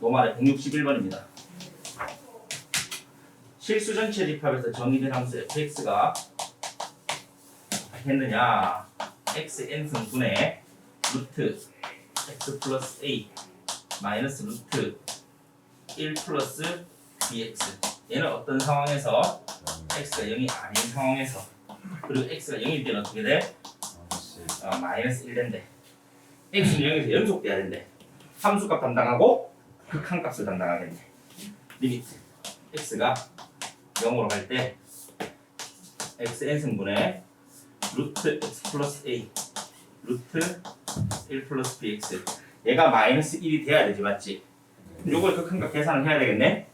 노말의 161번입니다. 실수 전체 집합에서 정의된 함수 fx가 했느냐? x n승 분의 루트 x 플러스 a 마이너스 루트 1 플러스 bx 얘는 어떤 상황에서? x가 0이 아닌 상황에서. 그리고 x가 0일 때는 어떻게 돼? 어, 마이너스 1 된대. x는 0에서 연속돼야 된대 함수값 담당하고 극한값을 담당하겠네 리미트 x가 0으로 갈 때 x n승분의 루트 x 플러스 a 루트 1 플러스 bx 얘가 마이너스 1이 돼야 되지 맞지? 요걸 극한값 계산을 해야 되겠네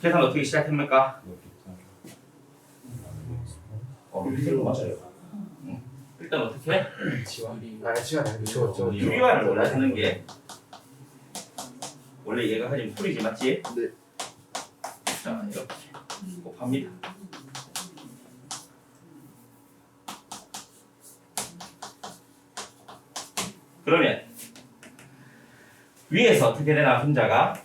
계산 어떻게 시작합니까? 어, 이거 맞아요 응. 일단 어떻게 해? 아 시간 안 줘. 줘. 유리화를 원하시는 게 원래 얘가 가진 풀이지 맞지? 네. 자 이렇게 곱합니다. 그러면 위에서 어떻게 되나 분자가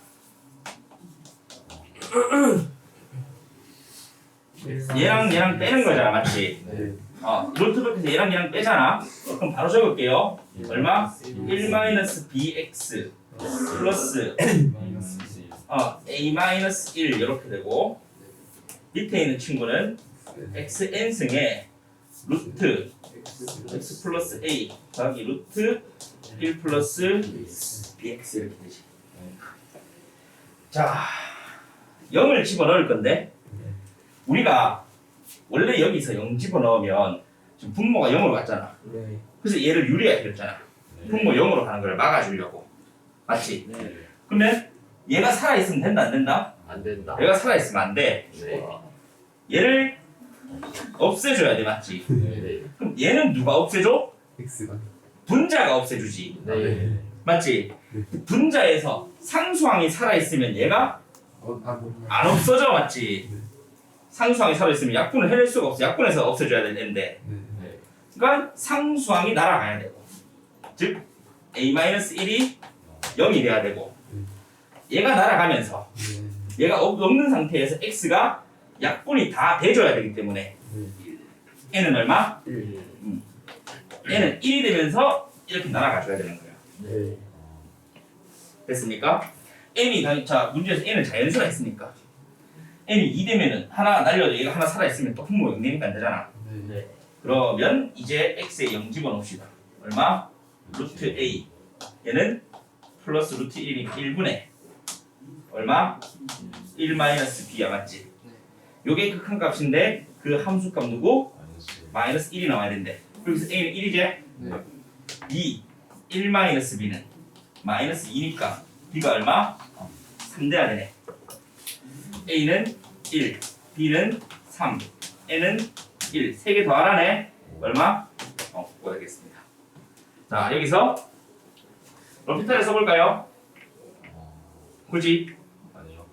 얘랑 얘랑 빼는 거잖아 맞지? 네. 어 루트백에서 얘랑 얘랑 빼잖아 그럼 바로 적을게요 얼마? 1 마이너스 bx 플러스 어, a 마이너스 1 이렇게 되고 밑에 있는 친구는 x n 승에 루트 x 플러스 a 더하기 루트 1 플러스 bx 이렇게 되지. 자, 0을 집어넣을 건데 우리가 원래 여기서 0 집어넣으면 지금 분모가 0으로 갔잖아. 네. 그래서 얘를 유리하게 했잖아. 분모 0으로 가는 걸 막아주려고. 맞지? 그러면 얘가 살아있으면 된다 안 된다? 안 된다. 얘가 살아있으면 안 돼. 네. 얘를 없애줘야 돼 맞지? 네. 그럼 얘는 누가 없애줘? X가. 분자가 없애주지. 네. 맞지? 분자에서 상수항이 살아있으면 얘가 어, 아, 뭐. 안 없어져 맞지? 상수항이 살아있으면 약분을 해낼 수가 없어. 약분해서 없애줘야 되는데 네. 그러니까 상수항이 날아가야 되고 즉 a-1이 0이 돼야 되고 얘가 날아가면서 네. 얘가 없- 없는 상태에서 x가 약분이 다 돼줘야 되기 때문에 n은 얼마? 일. n은 1이 되면서 이렇게 날아가줘야 되는 거예요. 네. 됐습니까? n이 당- 자 문제에서 n은 자연수가 있으니까 n이 2 되면은 하나 날려도 얘가 하나 살아 있으면 또 분모 0 되니까 안 되잖아. 네. 그러면 이제 x에 0 집어넣읍시다. 얼마? 루트 a 얘는 플러스 루트 1이니까 1분의 얼마? 1 마이너스 b야 맞지? 요게 극한 값인데 그 함수값 누구? 마이너스 1이 나와야 된대. 그래서 a는 1이지? 네. 2 1 마이너스 b는 마이너스 2니까 b가 얼마? 3 돼야 되네. a는 1, b는 3, n은 1. 세 개 더하라네. 얼마? 어, 5 되겠습니다. 자, 여기서 로피탈을 써볼까요? 굳이? 아니요.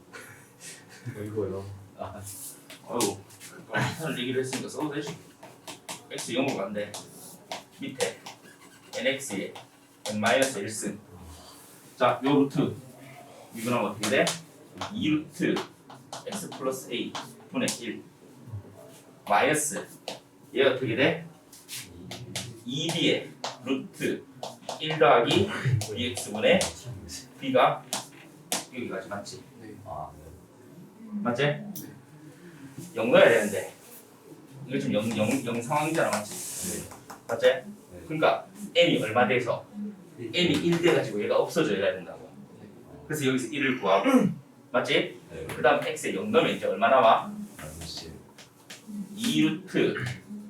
이거요. 어휴, 로피탈을 얘기를 했으니까 써도 되지. x 0으로 간대. 밑에 nx에 n-1승. 자, 요 루트 미분하면 어떻게 돼? 2루트 x 플러스 a 분의 1 마이너스 얘가 어떻게 돼? 2b에 루트 1 더하기 bx분의 b가 여기까지 맞지? 아, 맞지? 0 넣어야 되는데 이거 지금 0, 0, 0 상황이잖아 맞지? 맞지? 그러니까 n이 얼마 돼서 n이 1 돼가지고 얘가 없어져야 된다고 그래서 여기서 1을 구하고 맞지? 네. 그 다음 x에 0 넣으면 이제 얼마 나와? 마이너스 2루트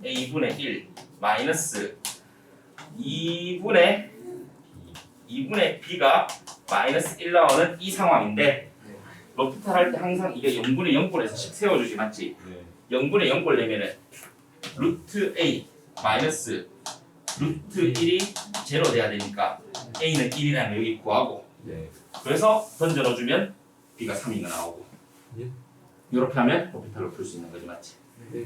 a분의 1 마이너스 2분의 2분의 b가 마이너스 1 나오는 이 상황인데 로피탈 할 때 항상 이게 0분의 0꼴에서 세워주지 맞지? 네. 0분의 0꼴 내면은 루트 a 마이너스 루트 1이 제로 돼야 되니까 a는 1이라는 거 여기 구하고 네. 그래서 던져 넣어주면 b가 3이가 나오고 예. 이렇게 하면 로피탈로 풀 수 있는 거지 맞지? 네.